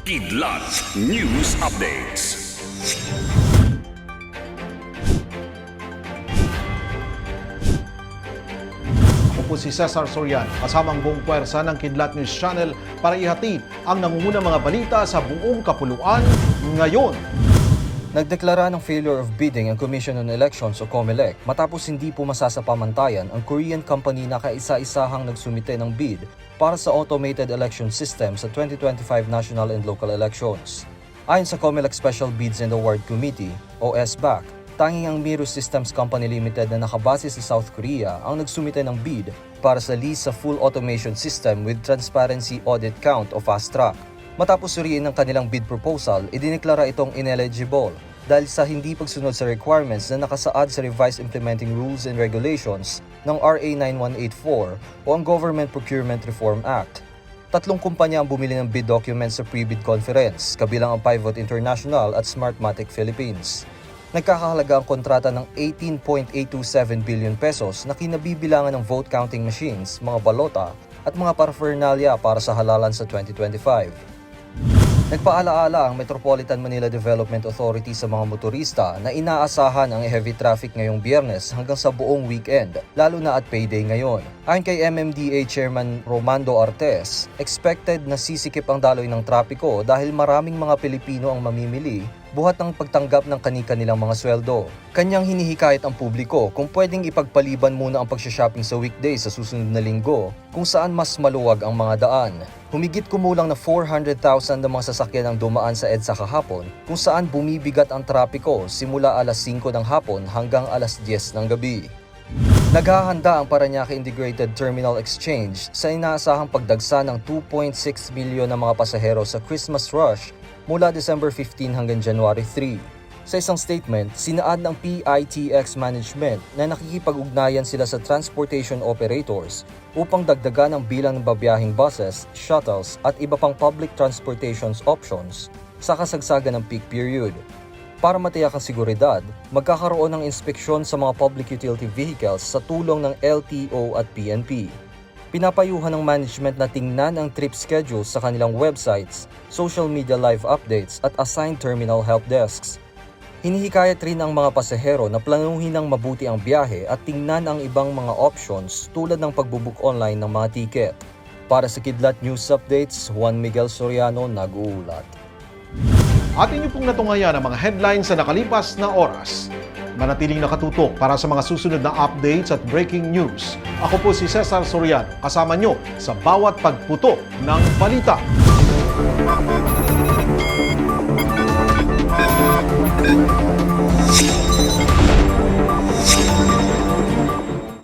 Kidlat News Updates. Ako po si Cesar Sorian, kasamang buong puwersa ng Kidlat News Channel para ihatid ang nangungunang mga balita sa buong kapuluan ngayon. Nagdeklara ng failure of bidding ang Commission on Elections o COMELEC matapos hindi pumasa sa pamantayan ang Korean company na kaisa-isahang nagsumite ng bid para sa automated election system sa 2025 national and local elections. Ayon sa COMELEC Special Bids and Award Committee o SBAC, tanging ang Miro Systems Company Limited na nakabase sa South Korea ang nagsumite ng bid para sa lease sa full automation system with transparency audit count o fast track. Matapos suriin ng kanilang bid proposal, idineklara itong ineligible dahil sa hindi pagsunod sa requirements na nakasaad sa Revised Implementing Rules and Regulations ng RA 9184 o ang Government Procurement Reform Act. Tatlong kumpanya ang bumili ng bid documents sa pre-bid conference, kabilang ang Pivot International at Smartmatic Philippines. Nagkakahalaga ang kontrata ng 18.827 billion pesos na kinabibilangan ng vote counting machines, mga balota at mga paraphernalia para sa halalan sa 2025. Nagpaalaala ang Metropolitan Manila Development Authority sa mga motorista na inaasahan ang heavy traffic ngayong biyernes hanggang sa buong weekend, lalo na at payday ngayon. Ayon kay MMDA Chairman Romando Artes, expected na sisikip ang daloy ng trapiko dahil maraming mga Pilipino ang mamimili buhat ng pagtanggap ng kani-kanilang mga sweldo. Kanyang hinihikayat ang publiko kung pwedeng ipagpaliban muna ang pagsha-shopping sa weekday sa susunod na linggo kung saan mas maluwag ang mga daan. Humigit kumulang na 400,000 na mga sasakyan ang dumaan sa EDSA kahapon kung saan bumibigat ang trapiko simula alas 5 ng hapon hanggang alas 10 ng gabi. Naghahanda ang Paranaque Integrated Terminal Exchange sa inaasahang pagdagsa ng 2.6 milyon na mga pasahero sa Christmas rush mula December 15 hanggang January 3. Sa isang statement, sinaad ng PITX Management na nakikipag-ugnayan sila sa transportation operators upang dagdagan ang bilang ng babiyahing buses, shuttles at iba pang public transportation options sa kasagsagan ng peak period. Para matiyak ang seguridad, magkakaroon ng inspeksyon sa mga public utility vehicles sa tulong ng LTO at PNP. Pinapayuhan ng management na tingnan ang trip schedules sa kanilang websites, social media live updates at assigned terminal help desks. Hinihikayat rin ang mga pasahero na planuhin ng mabuti ang biyahe at tingnan ang ibang mga options tulad ng pagbubook online ng mga tiket. Para sa Kidlat News Updates, Juan Miguel Soriano nag-uulat. At inyo pong natungayan ang mga headlines sa nakalipas na oras. Manatiling nakatutok para sa mga susunod na updates at breaking news. Ako po si Cesar Soriano, kasama nyo sa bawat pagputo ng balita.